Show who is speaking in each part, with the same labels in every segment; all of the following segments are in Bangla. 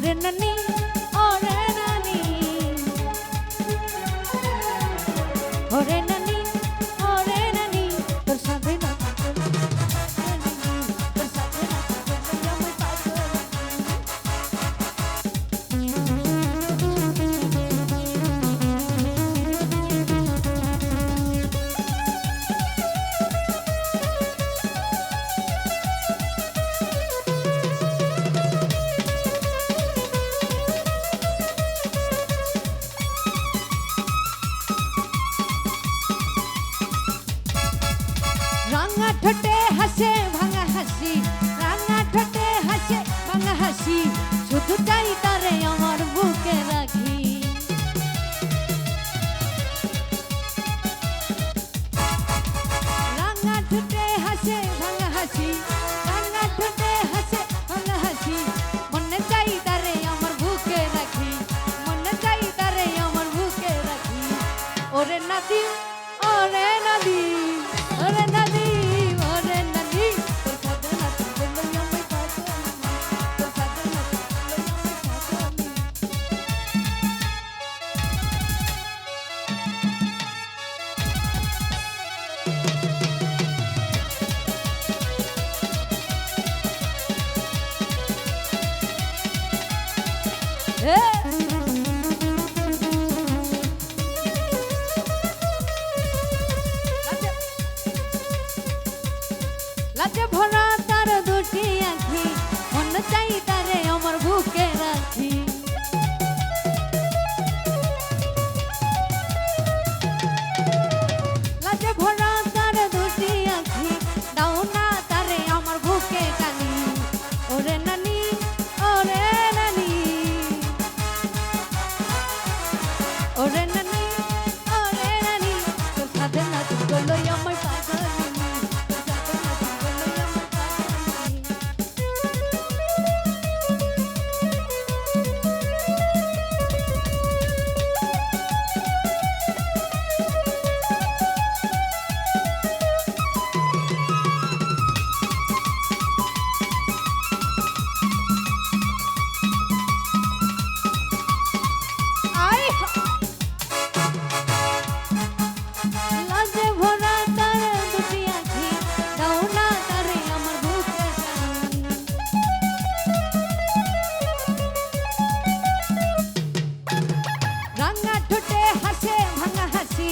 Speaker 1: ওরে নানি ওরে নানি। ওরে রাঙা ঠোঁটে হাসে, ভাঙা হাসি। রাঙা ঠোঁটে হাসে, ভাঙা হাসি। শুধু চাই তারে আমার বুকে রাখি। রাঙা ঠোঁটে হাসে, ভাঙা হাসি। লাজে ভরা Horren ভাঙা ঠোঁটে হাসে ভাঙা হাসি।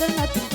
Speaker 1: the.